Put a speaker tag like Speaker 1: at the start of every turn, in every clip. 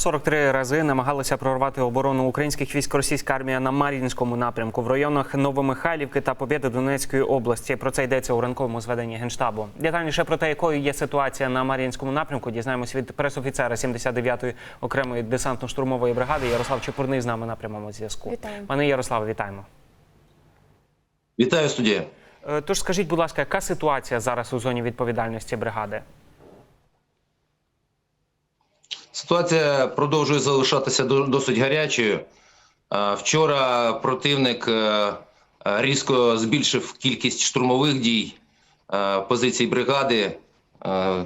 Speaker 1: 43 рази намагалися прорвати оборону українських військ російська армія на Мар'їнському напрямку в районах Новомихайлівки та Побєди Донецької області. Про це йдеться у ранковому зведенні генштабу. Детальніше про те, якою є ситуація на Мар'їнському напрямку, дізнаємось від пресофіцера 79-ї окремої десантно-штурмової бригади Ярослав Чепурний з нами на прямому зв'язку.
Speaker 2: Вітаємо.
Speaker 1: Пане Ярославе, вітаємо.
Speaker 3: Вітаю студія.
Speaker 1: Е, Тож скажіть, будь ласка, яка ситуація зараз у зоні відповідальності бригади?
Speaker 3: Ситуація продовжує залишатися до- досить гарячою. Е, Вчора противник е, різко збільшив кількість штурмових дій е, позицій бригади. Е,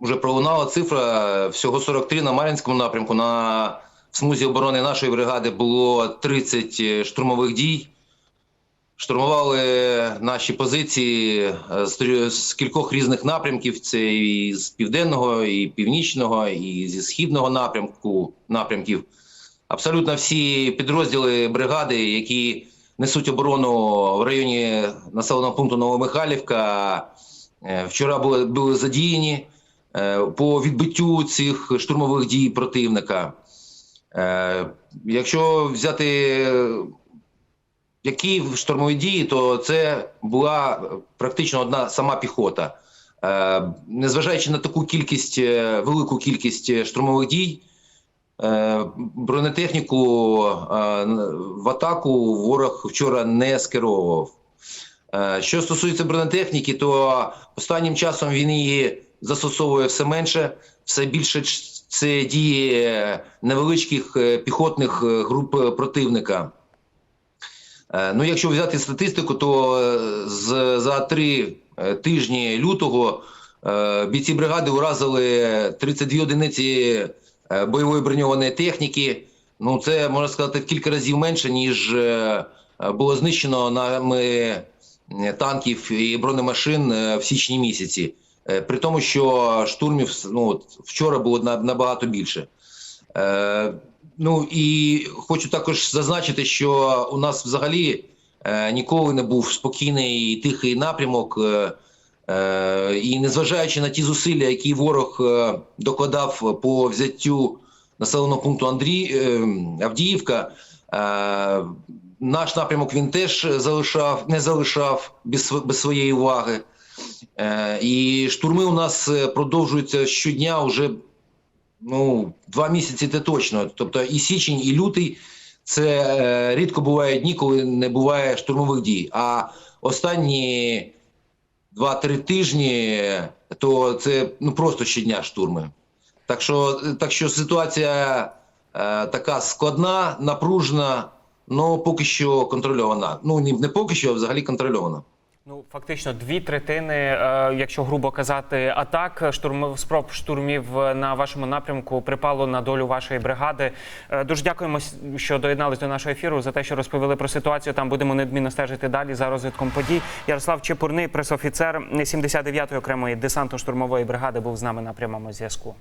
Speaker 3: Уже пролунала цифра всього 43 на Мар'їнському напрямку. На смузі оборони нашої бригади було 30 штурмових дій. Штурмували наші позиції е, з, кількох різних напрямків: це і з південного, і північного, і зі східного напрямку напрямків. Абсолютно всі підрозділи бригади, які несуть оборону в районі населеного пункту Новомихайлівка, е, вчора були, були задіяні е, по відбиттю цих штурмових дій противника. Якщо взяти які штурмові дії, то це була практично одна сама піхота. Е, Незважаючи на таку кількість, е, велику кількість е, штурмових дій, бронетехніку в атаку ворог вчора не скеровував. Що стосується бронетехніки, то останнім часом він її застосовує все менше, все більше це дії невеличких піхотних груп противника. Е, Ну, якщо взяти статистику, то е, з, за три е, тижні лютого бійці бригади уразили 32 одиниці бойової броньованої техніки. Ну, це можна сказати в кілька разів менше, ніж було знищено нами танків і бронемашин в січні місяці. При тому, що штурмів ну, вчора було набагато більше. Ну і хочу також зазначити, що у нас взагалі е, ніколи не був спокійний і тихий напрямок. Е, е, і незважаючи на ті зусилля, які ворог е, докладав по взяттю населеного пункту Андрій е, Авдіївка, е, наш напрямок він теж залишав, не залишав без, без своєї уваги. Е, і штурми у нас е, продовжуються щодня вже ну, два місяці це точно. Тобто і січень, і лютий це е, рідко бувають дні, коли не буває штурмових дій. А останні 2-3 тижні то це ну, просто щодня штурми. Так що, так що ситуація е, така складна, напружена, але поки що контрольована. Ну, не поки що, а взагалі контрольована.
Speaker 1: Ну, фактично, дві третини, е, якщо грубо казати, атак штурмов спроб штурмів на вашому напрямку припало на долю вашої бригади. Е, Дуже дякуємо, що доєднались до нашого ефіру за те, що розповіли про ситуацію. Там будемо неодмінно стежити далі за розвитком подій. Ярослав Чепурний, пресофіцер 79-ї окремої десантно-штурмової бригади, був з нами на прямому зв'язку.